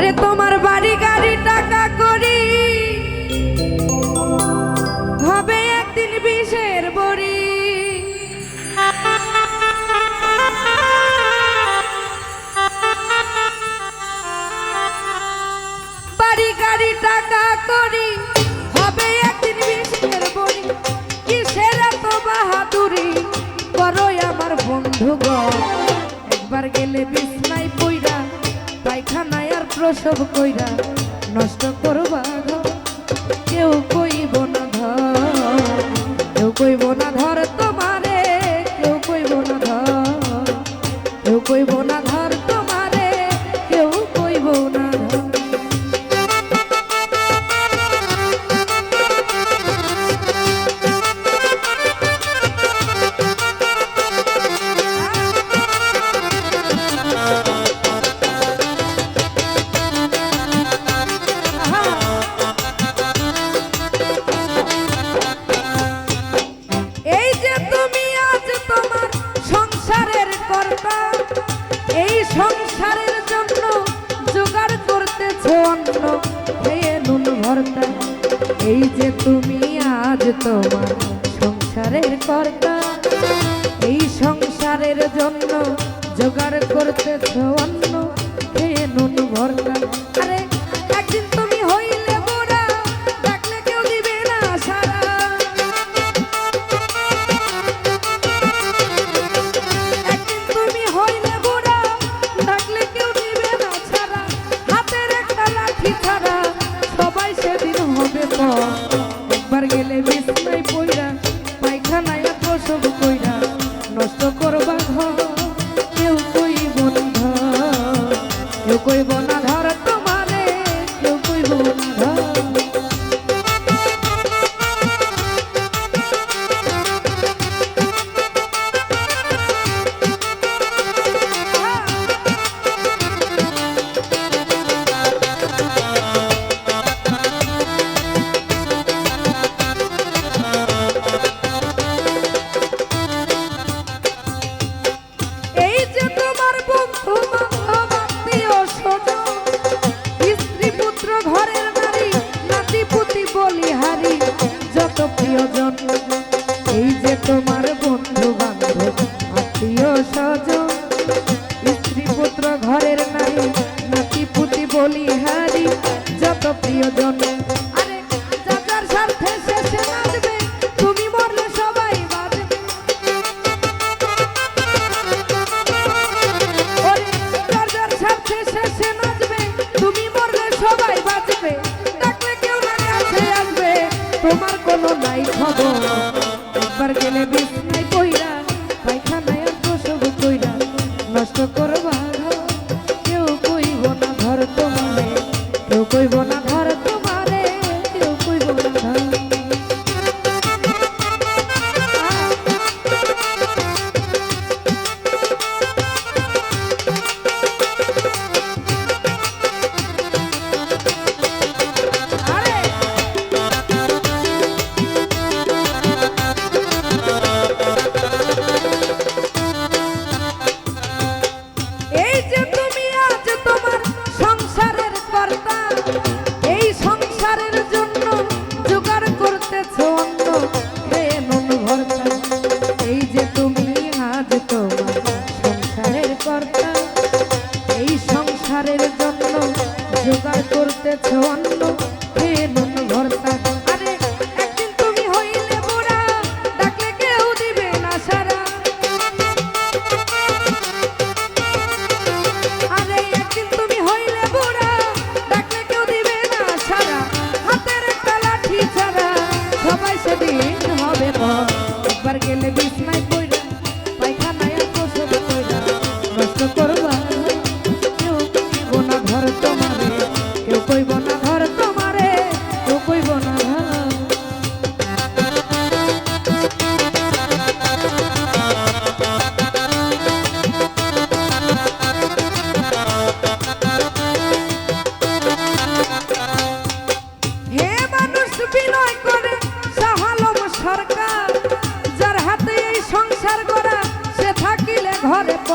রে তোমার বাড়ি গাড়ি টাকা করি। হবে একদিন বিষের বড়ি। বাড়ি গাড়ি টাকা করি, হবে একদিন বিষের বড়ি। কি সেরা তো বাহাদুরি? করো আমার বন্ধু বন্ধুগণ। প্রসব কইরা নষ্ট করবা কেউ কইব না ধর কেউ কইব না খেয়ে নুন ভর্তা। এই যে তুমি আজ তোমার সংসারের কর্তা। এই সংসারের জন্য জোগাড় করতেছ অন্য কইব না। ঘরের নারী নাতি পুতি বলি হারি যত প্রিয়জন কইব না। আহারের জন্য জোগাড় করতেছ অন্ন ভর্তা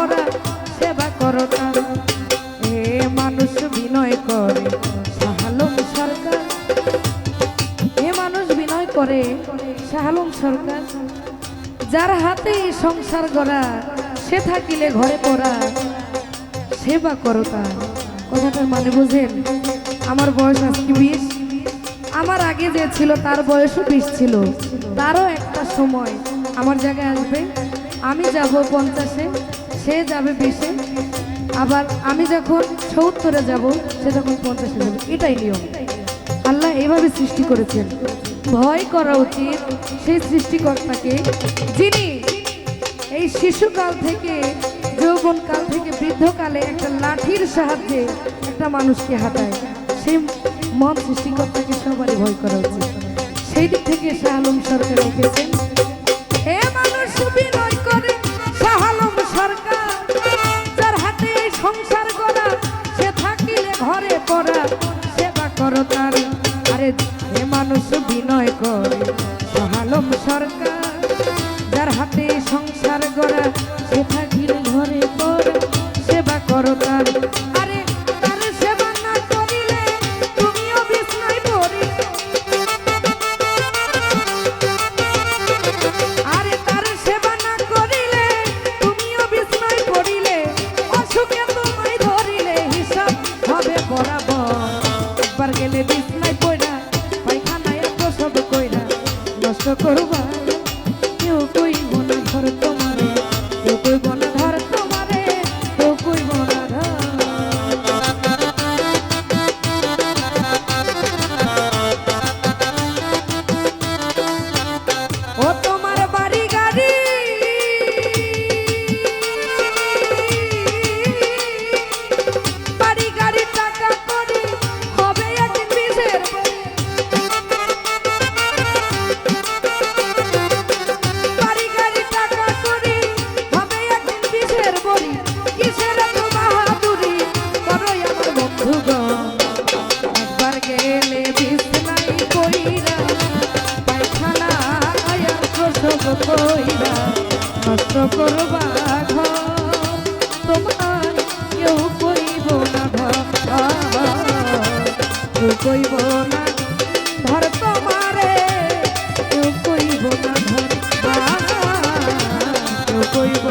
পরা সেবা করো তারা এ মানুষ বিনয় করে, শাহালম সরকার। এ মানুষ বিনয় করে, শাহালম সরকার। যার হাতে সংসার গড়া, সে থাকিলে ঘরে পড়া। সেবা করো তার কথাটার মানে বুঝেন, আমার বয়স আজকে বিশ। আমার আগে যে ছিল, তার বয়সও বিশ ছিল। তারও একটা সময় আমার জায়গায় আসবে। আমি যাব পঞ্চাশে। সে যাবে বিশে আবার আমি যখন সত্তরে যাব, সে যখন পঞ্চাশে যাবে। এটাই নিয়ম। আল্লাহ এইভাবে সৃষ্টি করেছেন। ভয় করা উচিত সেই সৃষ্টিকর্তাকে যিনি এই শিশুকাল থেকে, যৌবনকাল থেকে, বৃদ্ধকালে একটা লাঠির সাহায্যে একটা মানুষকে হাঁটায়। সেই মন সৃষ্টিকর্তাকে সবারই ভয় করা উচিত। সেই দিক থেকে শাহ আলম সরকার লিখেছেন বিছনায় পড়া পায়খানায় তো সব কইরা নষ্ট করবা। করবা ঘর। তোমার কেউ কইব না ঘর কেউ কইব না ধর তোমারে কেউ কইব